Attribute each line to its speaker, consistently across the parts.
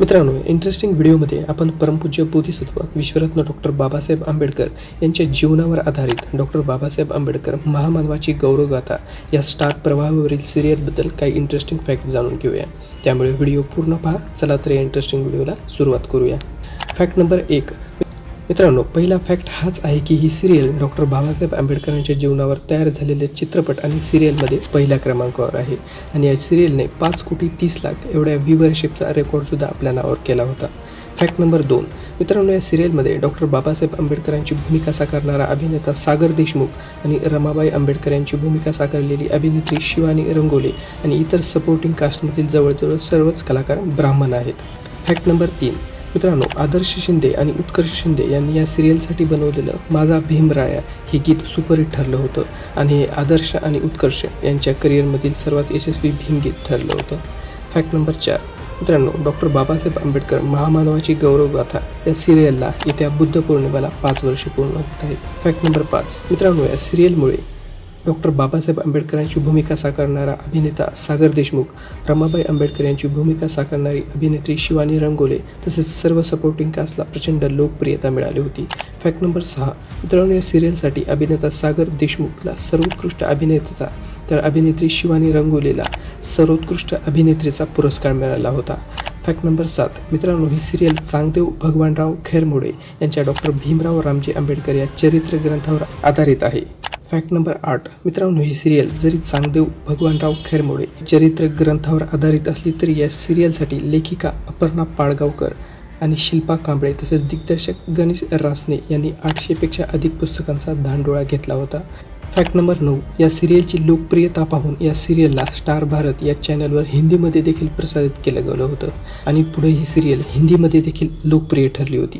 Speaker 1: मित्रांनो इंटरेस्टिंग व्हिडिओमध्ये आपण परमपूज्य बोधिसत्व विश्वरत्न डॉक्टर बाबासाहेब आंबेडकर यांच्या जीवनावर आधारित डॉक्टर बाबासाहेब आंबेडकर महामानवाची गौरवगाथा या स्टार प्रवाहावरील सिरियलबद्दल काही इंटरेस्टिंग फॅक्ट जाणून घेऊया. त्यामुळे व्हिडिओ पूर्ण पहा चला तर या इंटरेस्टिंग व्हिडिओला सुरुवात करूया. फॅक्ट नंबर एक मित्रांनो पहिला फॅक्ट हाच आहे की ही सिरियल डॉक्टर बाबासाहेब आंबेडकरांच्या जीवनावर तयार झालेले चित्रपट आणि सिरियलमध्ये पहिल्या क्रमांकावर आहे. आणि या सिरियलने पाच कोटी तीस लाख एवढ्या व्ह्युअरशिपचा रेकॉर्डसुद्धा आपल्या नावावर केला होता. फॅक्ट नंबर दोन. मित्रांनो या सिरियलमध्ये डॉक्टर बाबासाहेब आंबेडकरांची भूमिका साकारणारा अभिनेता सागर देशमुख आणि रमाबाई आंबेडकर यांची भूमिका साकारलेली अभिनेत्री शिवानी रंगोले आणि इतर सपोर्टिंग कास्टमधील जवळजवळ सर्वच कलाकार ब्राह्मण आहेत. फॅक्ट नंबर तीन. मित्रांनो आदर्श शिंदे आणि उत्कर्ष शिंदे यांनी या सिरियलसाठी बनवलेलं माझा भीमराया हे गीत सुपरहिट ठरलं होतं आणि हे आदर्श आणि उत्कर्ष यांच्या करिअरमधील सर्वात यशस्वी भीमगीत ठरलं होतं. फॅक्ट नंबर चार. मित्रांनो डॉक्टर बाबासाहेब आंबेडकर महामानवाची गौरवगाथा या सिरियलला येत्या बुद्ध पौर्णिमेला पाच वर्षे पूर्ण होत आहेत. फॅक्ट नंबर पाच. मित्रांनो या सिरियलमुळे डॉक्टर बाबासाहेब आंबेडकरांची भूमिका साकारणारा अभिनेता सागर देशमुख रमाबाई आंबेडकर यांची भूमिका साकारणारी अभिनेत्री शिवानी रंगोले तसेच सर्व सपोर्टिंग कास्टला प्रचंड लोकप्रियता मिळाली होती. फॅक्ट नंबर सहा. मित्रांनो या सिरियलसाठी अभिनेता सागर देशमुखला सर्वोत्कृष्ट अभिनेत्याचा तर अभिनेत्री शिवानी रंगोलेला सर्वोत्कृष्ट अभिनेत्रीचा पुरस्कार मिळाला होता. फॅक्ट नंबर सात. मित्रांनो ही सिरियल चांगदेव भगवानराव खैरमोडे यांच्या डॉक्टर भीमराव रामजी आंबेडकर या चरित्र ग्रंथावर आधारित आहे. फॅक्ट नंबर आठ. मित्रांनो ही सिरियल जरी चांगदेव भगवानराव खैरमोडे चरित्र ग्रंथावर आधारित असली तरी या सिरियलसाठी लेखिका अपर्णा पाळगावकर आणि शिल्पा कांबळे तसेच दिग्दर्शक गणेश रासने यांनी आठशेपेक्षा अधिक पुस्तकांचा धांडोळा घेतला होता. फॅक्ट नंबर नऊ. या सिरियलची लोकप्रियता पाहून या सिरियलला स्टार भारत या चॅनलवर हिंदीमध्ये देखील प्रसारित केलं गेलं होतं आणि पुढे ही सिरियल हिंदीमध्ये देखील लोकप्रिय ठरली होती.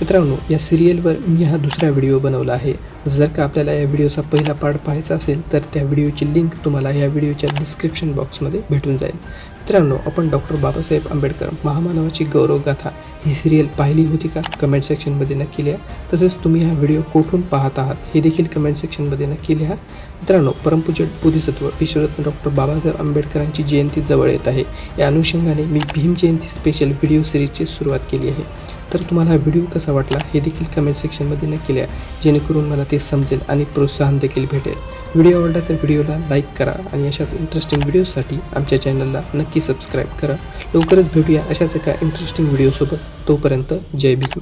Speaker 1: मित्रांनो या सिरियलवर मी हा दुसरा व्हिडिओ बनवला आहे. जर का आपल्याला या व्हिडिओचा पहिला पार्ट पाहायचा असेल तर त्या व्हिडिओची लिंक तुम्हाला या व्हिडिओच्या डिस्क्रिप्शन बॉक्समध्ये भेटून जाईल. मित्रांनो आपण डॉक्टर बाबासाहेब आंबेडकर महामानवाची गौरवगाथा ही सिरियल पाहिली होती का? कमेंट सेक्शनमध्ये नक्की लिहा. तसेच तुम्ही हा व्हिडिओ कुठून पाहत आहात हे देखील कमेंट सेक्शनमध्ये नक्की लिहा. मित्रांनो परमपूज्य बोधिसत्व विश्वरत्न डॉक्टर बाबासाहेब आंबेडकरांची जयंती जवळ येत आहे. या अनुषंगाने मी भीम जयंती स्पेशल व्हिडिओ सिरीजची सुरुवात केली आहे. तर तुम्हाला हा व्हिडिओ कसा वाटला हे देखील कमेंट सेक्शनमध्ये नक्की लिहा. जेणेकरून मला ते समजेल आणि प्रोत्साहन देखील भेटेल. व्हिडिओ आवडला तर व्हिडिओला लाईक करा आणि अशाच इंटरेस्टिंग व्हिडिओसाठी आमच्या चॅनलला नक्की सबस्क्राईब करा. लवकरच भेटूया अशाच एका इंटरेस्टिंग व्हिडिओसोबत तोपर्यंत जय भीम.